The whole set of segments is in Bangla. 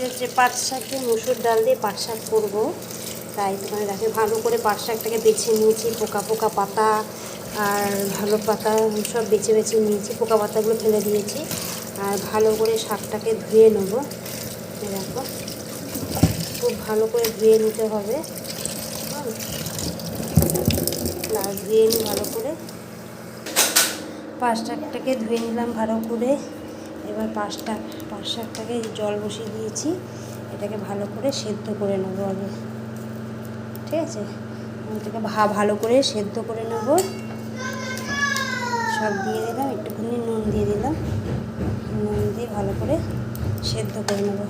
হচ্ছে পাট শাকে মুসুর ডাল দিয়ে পাট শাক করব, তাই তোমার দেখে ভালো করে পাট শাকটাকে বেছে নিয়েছি, পোকা পোকা পাতা আর ভালো পাতা সব বেছে বেছে নিয়েছি, পোকা পাতাগুলো ফেলে দিয়েছি, আর ভালো করে শাকটাকে ধুয়ে নেব। দেখো, খুব ভালো করে ধুয়ে নিতে হবে। ধুয়ে নিই ভালো করে পাঁচ শাকটাকে ধুয়ে নিলাম ভালো করে। এবার পাঁচটা পাঁচ শাকটাকে জল বসিয়ে দিয়েছি, এটাকে ভালো করে সেদ্ধ করে নেব আগে ঠিক আছে? এটাকে ভা, ভালো করে সেদ্ধ করে নেব। সব দিয়ে দিলাম, একটুখানি নুন দিয়ে দিলাম। নুন দিয়ে ভালো করে সেদ্ধ করে নেব।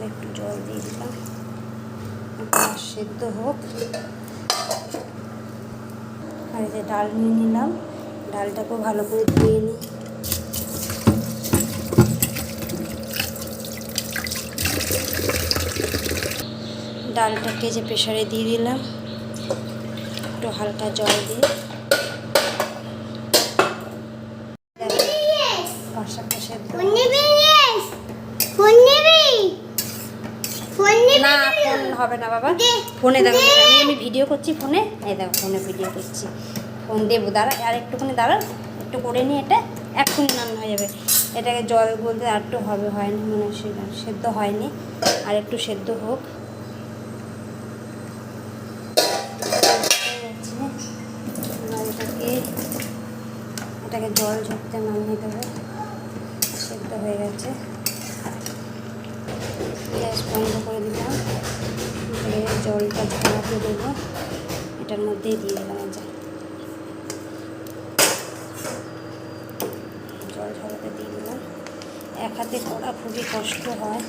আর একটু জল দিয়ে দিলাম। সেদ্ধ হোক। আর যে ডাল নিয়ে নিলাম। ডালটাকেও ভালো করে ধুয়ে নিই। ডালটাকে যে প্রেশারে দিয়ে দিলাম, একটু হালকা জল দিয়ে পাশাটা সেদ্ধ ফোন নিবি ফোন নিবি ফোন নিবি না ফোন হবে না বাবা। ফোনে দেখো। আমি আমি ভিডিও করছি ফোনে। এই দেখো ফোনে ভিডিও করছি। ফোন দেবো দাঁড়া আর একটুখানি দাঁড়া একটু করে নিয়ে এটা এক্ষুনি রান্না হয়ে যাবে। এটাকে জল বলতে আর একটু হবে হয়নি মনে হয় সে- সেদ্ধ হয়নি। আর একটু সেদ্ধ হোক। এটাকে এটাকে জল ঝরতে নামিয়ে দেবো সেদ্ধ হয়ে গেছে। গ্যাস বন্ধ করে দিলাম। জলটা ঝরাতে দেবো এটার মধ্যেই দিয়ে দিলাম যে। জল ঝরাতে দিয়ে এক হাতে করা খুবই কষ্ট হয়।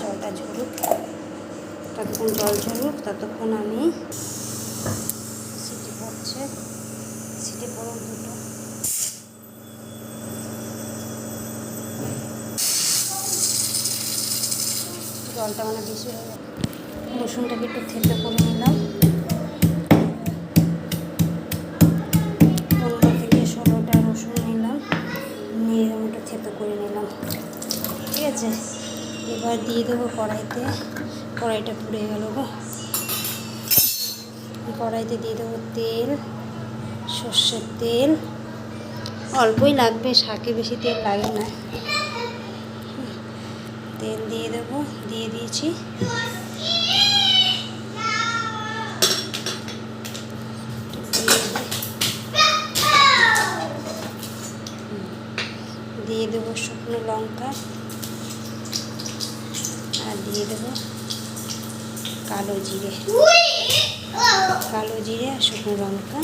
জলটা ঝরুক, ততক্ষণ জল ঝরুক, ততক্ষণ আমি সিটি পড়ছে। সিটি পড়ুক দুটো। জলটা মানে বেশি হয়ে গেছে। রসুনটাকে একটু থেতো করে নিলাম। পনেরো থেকে ষোলোটা রসুন নিলাম। নিয়ে একটু থেতো করে নিলাম। ঠিক আছে? এবার দিয়ে দেবো কড়াইতে। কড়াইটা পুড়ে গেল গো। কড়াইতে দিয়ে দেবো তেল, সর্ষের তেল। অল্পই লাগবে, শাকে বেশি তেল লাগে না। তেল দিয়ে দেবো, দিয়ে দিয়েছি। দিয়ে দেবো শুকনো লঙ্কা, আর দিয়ে দেবো কালো জিরে। কালো জিরে আর শুকনো লঙ্কা।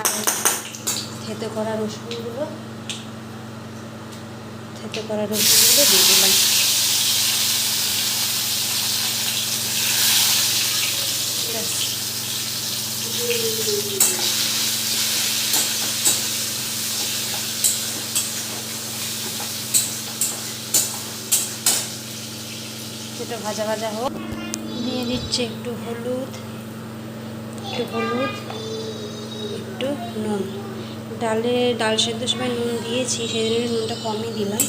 আর থেতো করা রসুনগুলো, থেতে করা রসুনগুলো দিয়ে দিলাম। এটা ভাজা ভাজা হোক, দিয়ে দিচ্ছে একটু হলুদ একটু হলুদ, একটু নুন ডালে, ডাল সেদ্ধ সময় নুন দিয়েছি সেই জন্য নুনটা কমই দিলাম।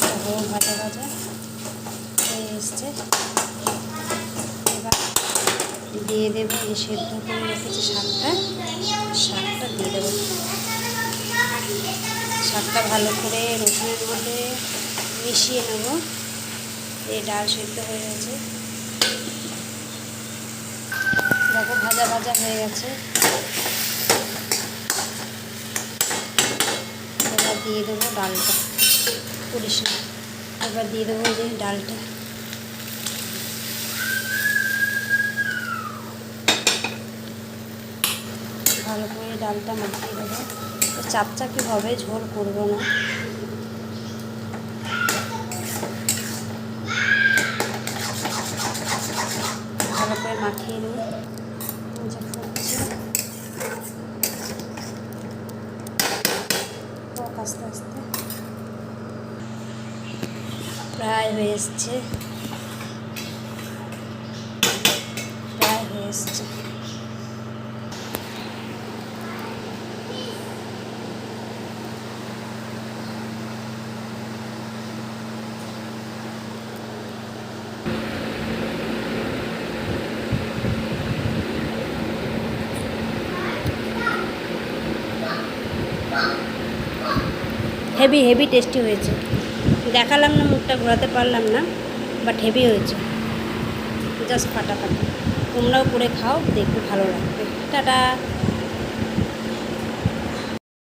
তারপর ভাজা ভাজা হয়ে এসছে। এবার দিয়ে দেবো এই সেদ্ধ করে রেখেছি শাকটা। শাকটা দিয়ে দেবো। শাকটা ভালো করে রসুনের মধ্যে মিশিয়ে নেব। এই ডাল সেদ্ধ হয়ে গেছে। দেখো ভাজা ভাজা হয়ে গেছে এবার দিয়ে দেবো ডালটা। করিস না। এবার দিয়ে দেবো যে ডালটা। ভালো করে ডালটা মাখিয়ে দেবো। চাপচাপি হবে, ঝোল করব না। ভালো করে মাখিয়ে নিই আস্তে আস্তে। প্রায় হয়ে এসছে। প্রায় হয়ে এসছে। হেভি হেভি টেস্টি হয়েছে। দেখালাম না, মুখটা ঘোরাতে পারলাম না বাট হেভি হয়েছে। জাস্ট ফাটাফাটি। তোমরাও করে খাও দেখবে ভালো লাগবে। টাটা!